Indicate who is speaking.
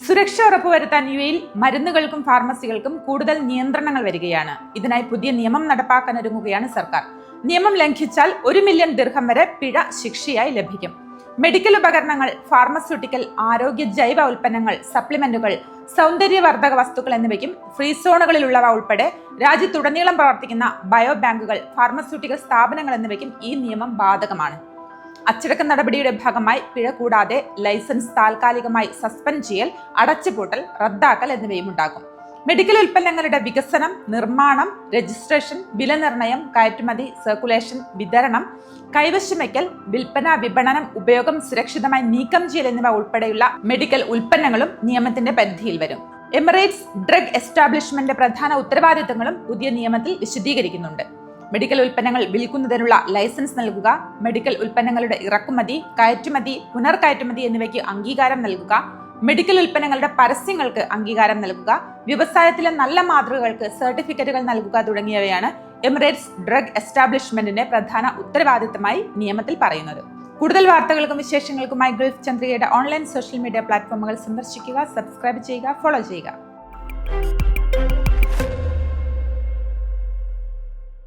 Speaker 1: സുരക്ഷ ഉറപ്പുവരുത്താൻ യു എയിൽ മരുന്നുകൾക്കും ഫാർമസികൾക്കും കൂടുതൽ നിയന്ത്രണങ്ങൾ വരികയാണ്. ഇതിനായി പുതിയ നിയമം നടപ്പാക്കാൻ ഒരുങ്ങുകയാണ് സർക്കാർ. നിയമം ലംഘിച്ചാൽ ഒരു മില്യൺ ദീർഘം വരെ പിഴ ശിക്ഷയായി ലഭിക്കും. മെഡിക്കൽ ഉപകരണങ്ങൾ ഫാർമസ്യൂട്ടിക്കൽ ആരോഗ്യ ജൈവ ഉൽപ്പന്നങ്ങൾ സപ്ലിമെന്റുകൾ സൗന്ദര്യവർദ്ധക വസ്തുക്കൾ എന്നിവയ്ക്കും ഫ്രീ സോണുകളിലുള്ളവ ഉൾപ്പെടെ രാജ്യത്തുടനീളം പ്രവർത്തിക്കുന്ന ബയോ ബാങ്കുകൾ ഫാർമസ്യൂട്ടിക്കൽ സ്ഥാപനങ്ങൾ എന്നിവയ്ക്കും ഈ നിയമം ബാധകമാണ്. അച്ചടക്ക നടപടിയുടെ ഭാഗമായി പിഴ കൂടാതെ ലൈസൻസ് താൽക്കാലികമായി സസ്പെൻഡ് ചെയ്യൽ അടച്ചുപൂട്ടൽ റദ്ദാക്കൽ എന്നിവയും ഉണ്ടാകും. മെഡിക്കൽ ഉൽപ്പന്നങ്ങളുടെ വികസനം നിർമ്മാണം രജിസ്ട്രേഷൻ വിലനിർണയം കയറ്റുമതി സർക്കുലേഷൻ വിതരണം കൈവശമയ്ക്കൽ വിൽപ്പന വിപണനം ഉപയോഗം സുരക്ഷിതമായി നീക്കം ചെയ്യൽ എന്നിവ ഉൾപ്പെടെയുള്ള മെഡിക്കൽ ഉൽപ്പന്നങ്ങളും നിയമത്തിന്റെ പരിധിയിൽ വരും. എമിറേറ്റ്സ് ഡ്രഗ് എസ്റ്റാബ്ലിഷ്മെന്റ് പ്രധാന ഉത്തരവാദിത്തങ്ങളും പുതിയ നിയമത്തിൽ വിശദീകരിക്കുന്നുണ്ട്. മെഡിക്കൽ ഉൽപ്പന്നങ്ങൾ വിൽക്കുന്നതിനുള്ള ലൈസൻസ് നൽകുക മെഡിക്കൽ ഉൽപ്പന്നങ്ങളുടെ ഇറക്കുമതി കയറ്റുമതി പുനർകയറ്റുമതി എന്നിവയ്ക്ക് അംഗീകാരം നൽകുക മെഡിക്കൽ ഉൽപ്പന്നങ്ങളുടെ പരസ്യങ്ങൾക്ക് അംഗീകാരം നൽകുക വ്യവസായത്തിലെ നല്ല മാതൃകകൾക്ക് സർട്ടിഫിക്കറ്റുകൾ നൽകുക തുടങ്ങിയവയാണ് എമിറേറ്റ്സ് ഡ്രഗ് എസ്റ്റാബ്ലിഷ്മെന്റിന്റെ പ്രധാന ഉത്തരവാദിത്തമായി നിയമത്തിൽ പറയുന്നത്. കൂടുതൽ വാർത്തകൾക്കും വിശേഷങ്ങൾക്കുമായി ഗൾഫ് ചന്ദ്രികയുടെ ഓൺലൈൻ സോഷ്യൽ മീഡിയ പ്ലാറ്റ്ഫോമുകൾ സന്ദർശിക്കുക സബ്സ്ക്രൈബ് ചെയ്യുക ഫോളോ ചെയ്യുക.